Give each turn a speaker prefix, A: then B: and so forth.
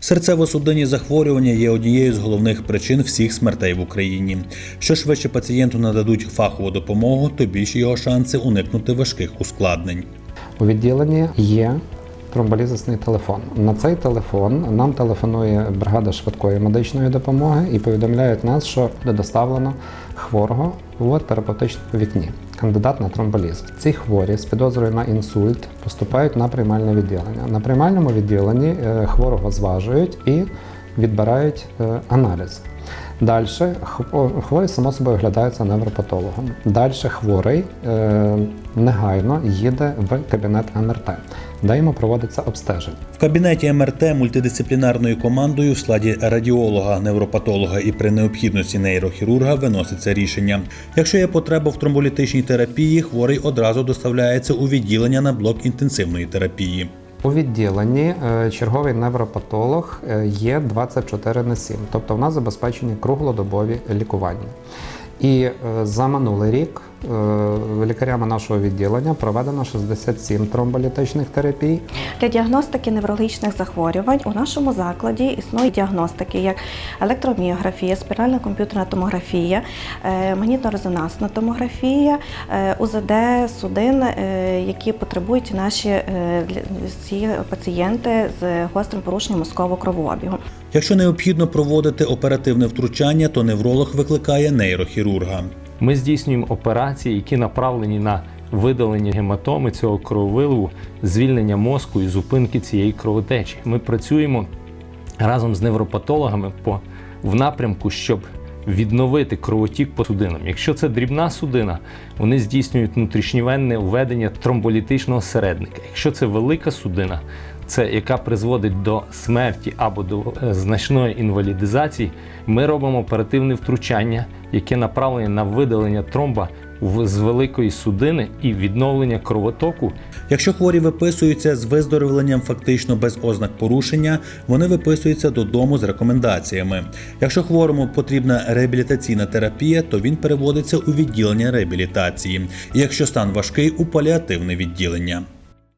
A: Серцево-судинні захворювання є однією з головних причин всіх смертей в Україні. Що швидше пацієнту нададуть фахову допомогу, то більші його шанси уникнути важких ускладнень.
B: У відділенні є тромболізисний телефон. На цей телефон нам телефонує бригада швидкої медичної допомоги і повідомляють нас, що доставлено хворого в терапевтичному вікні. Кандидат на тромболіз. Ці хворі з підозрою на інсульт поступають на приймальне відділення. На приймальному відділенні е, хворого зважують і відбирають е, аналіз. Далі хворий само собою оглядається невропатологом. Далі хворий е, негайно їде в кабінет МРТ, де йому проводиться обстеження.
A: В кабінеті МРТ мультидисциплінарною командою в складі радіолога, невропатолога і при необхідності нейрохірурга виноситься рішення. Якщо є потреба в тромболітичній терапії, хворий одразу доставляється у відділення на блок інтенсивної терапії.
B: У відділенні е, черговий невропатолог е, є 24 на 7, тобто в нас забезпечені круглодобові лікування. І е, за минулий рік лікарями нашого відділення проведено 67 тромболітичних терапій.
C: Для діагностики неврологічних захворювань у нашому закладі існують діагностики, як електроміографія, спіральна комп'ютерна томографія, е, магнітно-резонансна томографія, е, УЗД судин, е, які потребують наші е, всі пацієнти з гострим порушенням мозкового кровообігу.
A: Якщо необхідно проводити оперативне втручання, то невролог викликає нейрохірурга.
D: Ми здійснюємо операції, які направлені на видалення гематоми цього крововиливу, звільнення мозку і зупинки цієї кровотечі. Ми працюємо разом з невропатологами по в напрямку, щоб відновити кровотік по судинам. Якщо це дрібна судина, вони здійснюють внутрішньовенне введення тромболітичного середника. Якщо це велика судина, це яка призводить до смерті або до е, значної інвалідизації, ми робимо оперативне втручання, яке направлене на видалення тромба з великої судини і відновлення кровотоку
A: Якщо хворі виписуються з виздоровленням фактично без ознак порушення, вони виписуються додому з рекомендаціями. Якщо хворому потрібна реабілітаційна терапія, то він переводиться у відділення реабілітації. Якщо стан важкий, у паліативне відділення.